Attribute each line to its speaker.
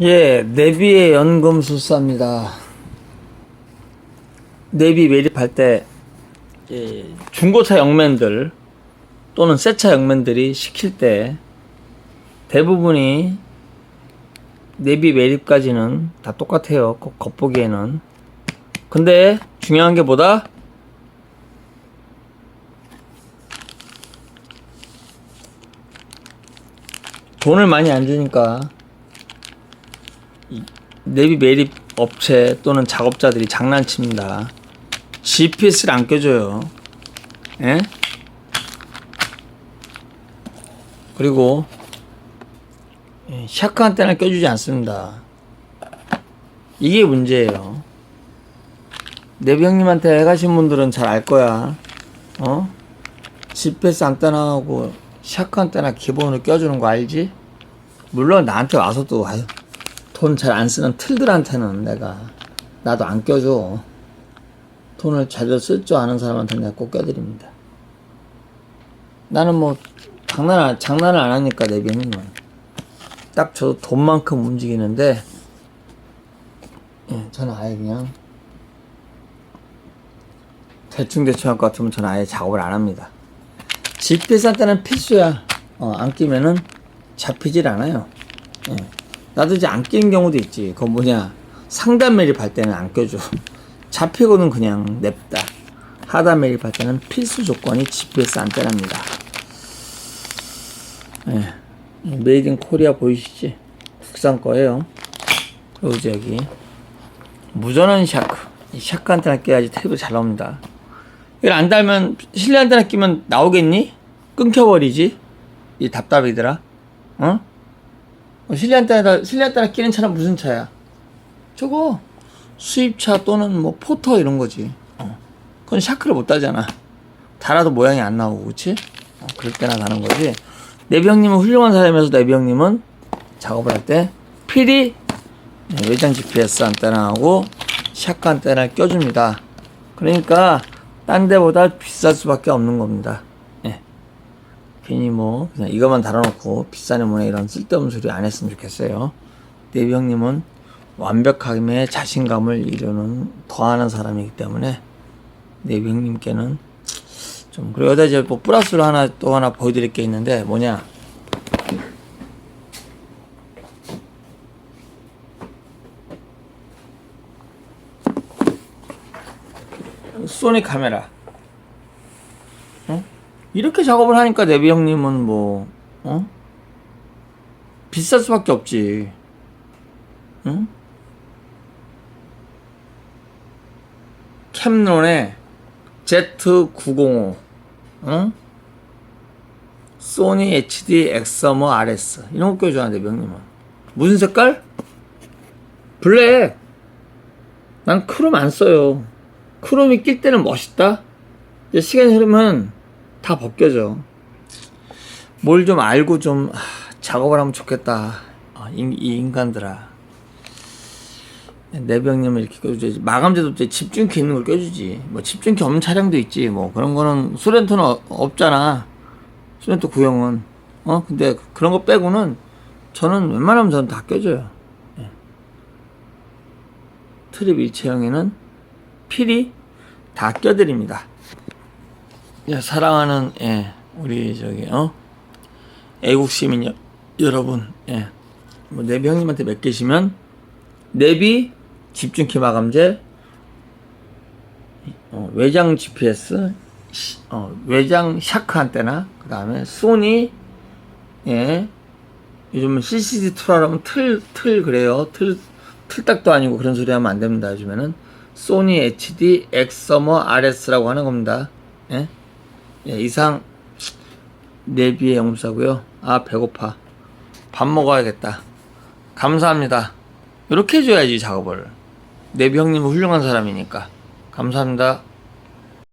Speaker 1: 예, 내비의 연금 술사입니다. 내비 매립할 때 예, 중고차 영맨들 또는 새차 영맨들이 시킬 때 대부분이 내비 매립까지는 다 똑같아요. 겉- 겉보기에는. 근데 중요한 게 뭐다? 돈을 많이 안 주니까 이 내비 매립 업체 또는 작업자들이 장난칩니다. GPS를 안 껴줘요. 예? 그리고 예, 샤크 안테나 껴주지 않습니다. 이게 문제예요. 내비 형님한테 해가신 분들은 잘 알 거야. 어? GPS 안테나하고 샤크 안테나 기본으로 껴주는 거 알지? 물론 나한테 와서도 아유 돈 잘 안 쓰는 틀들한테는 내가 나도 안 껴줘. 돈을 제대로 쓸 줄 아는 사람한테 내가 꼭 껴드립니다. 나는 뭐 장난 안- 장난을 안 하니까 내 비행님은 딱 저도 돈만큼 움직이는데 예, 저는 아예 그냥 대충 대충 할 것 같으면 저는 아예 작업을 안 합니다. GPS 한테는 필수야. 어, 안 끼면은 잡히질 않아요. 예. 나도 이제 안 끼는 경우도 있지. 그건 뭐냐. 상단 매립할 때는 안 껴줘. 잡히고는 그냥 냅다. 하단 매립할 때는 필수 조건이 GPS 안테나입니다. 예. 메이드 인 코리아 보이시지? 국산 거예요. 그리고 여기 무전원 샤크. 이 샤크 안테나 끼야지 테이블 잘 나옵니다. 이걸 안 달면 실내 안테나 끼면 나오겠니? 끊겨버리지. 이 답답이더라. 어? 어, 실내 안테나 실내 안테나 끼는 차는 무슨 차야? 저거 수입차 또는 뭐 포터 이런 거지. 어. 그건 샤크를 못 달잖아. 달아도 모양이 안 나오고 그렇지? 어, 그럴 때나 가는 거지. 내비 형님은 훌륭한 사람이어서 내비 형님은 작업을 할 때 필히 네, 외장 GPS 안테나하고 샤크 안테나를 껴줍니다. 그러니까 딴 데보다 비쌀 수밖에 없는 겁니다. 예. 괜히 뭐 그냥 이것만 달아놓고 비싼 애문에 이런 쓸데없는 소리 안 했으면 좋겠어요. 내비 형님은 완벽함에 자신감을 이루는 더하는 사람이기 때문에 내비 형님께는 좀 그리고 여기다 이제 뭐 플러스로 하나 또 하나 보여드릴 게 있는데 뭐냐 소니 카메라. 어? 이렇게 작업을 하니까 내비 형님은 뭐, 어? 비쌀 수밖에 없지. 응? 캠론의 Z905, 응? 소니 HD 엑서머 RS 이런 거 껴줘야 내비 형님은. 무슨 색깔? 블랙. 난 크롬 안 써요. 크롬이 낄 때는 멋있다? 시간이 흐르면 다 벗겨져. 뭘 좀 알고 좀 아, 작업을 하면 좋겠다. 아, 이, 이 인간들아. 내병님을 이렇게 껴주지. 마감재도 이제 집중키 있는 걸 껴주지. 뭐 집중키 없는 차량도 있지. 뭐 그런 거는 수렌토는 어- 없잖아. 수렌토 구형은. 어? 근데 그런 거 빼고는 저는 웬만하면 저는 다 껴줘요. 예. 트립 일체형에는 필히 다 껴드립니다. 예, 사랑하는 예, 우리 저기 어 애국 시민 여, 여러분, 예, 뭐 내비 형님한테 맡기시면 내비 집중키 마감재, 어, 외장 GPS, 시- 어, 외장 샤크 안테나, 그 다음에 소니, 예, 요즘은 CCD 툴하라면 틀, 틀 그래요. 틀, 틀딱도 아니고 그런 소리 하면 안 됩니다. 요즘에는 소니 HD 엑서머 RS라고 하는 겁니다. 예? 예, 이상 내비의 영사고요. 아 배고파. 밥 먹어야겠다. 감사합니다. 이렇게 해줘야지 작업을. 내비 형님은 훌륭한 사람이니까. 감사합니다.